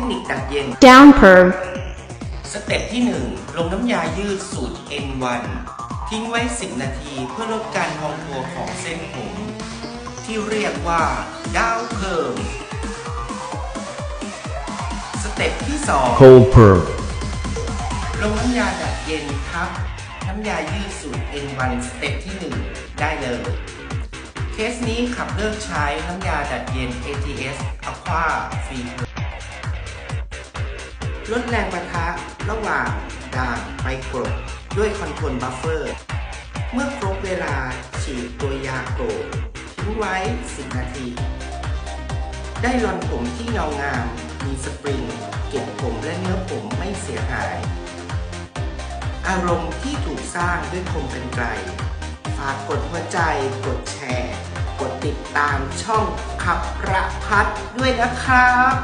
คนิคดัดเย็น down perm, สเต็ปที่ 1 ลงน้ำยายืดสูตร N1 ทิ้งไว้ 10 นาทีเพื่อลดการพองตัวของเส้นผม ที่เรียกว่าดาวเคิร์มสเต็ปที่ cold perm, 2ลงน้ำยาดัดเย็นทับ น้ำยายืดสูตร N1 สเต็ปที่ 1 ได้เลย เคสนี้ขับเลิกใช้น้ำยาดัดเย็น ATS Aqua Free ลดแรงประทะระหว่างด่างไปกรดด้วยคอนโทรลบัฟเฟอร์ เมื่อครบเวลาฉีดตัวยาโกรดทิ้งไว้ 10 นาที ได้รอนผมที่เงางามมีสปริง เก็บผมและเนื้อผมไม่เสียหาย อารมณ์ที่ถูกสร้างด้วยคมเป็นไกลฝากกดหัวใจ กดแชร์ กดติดตามช่องขับประพัดด้วยนะครับ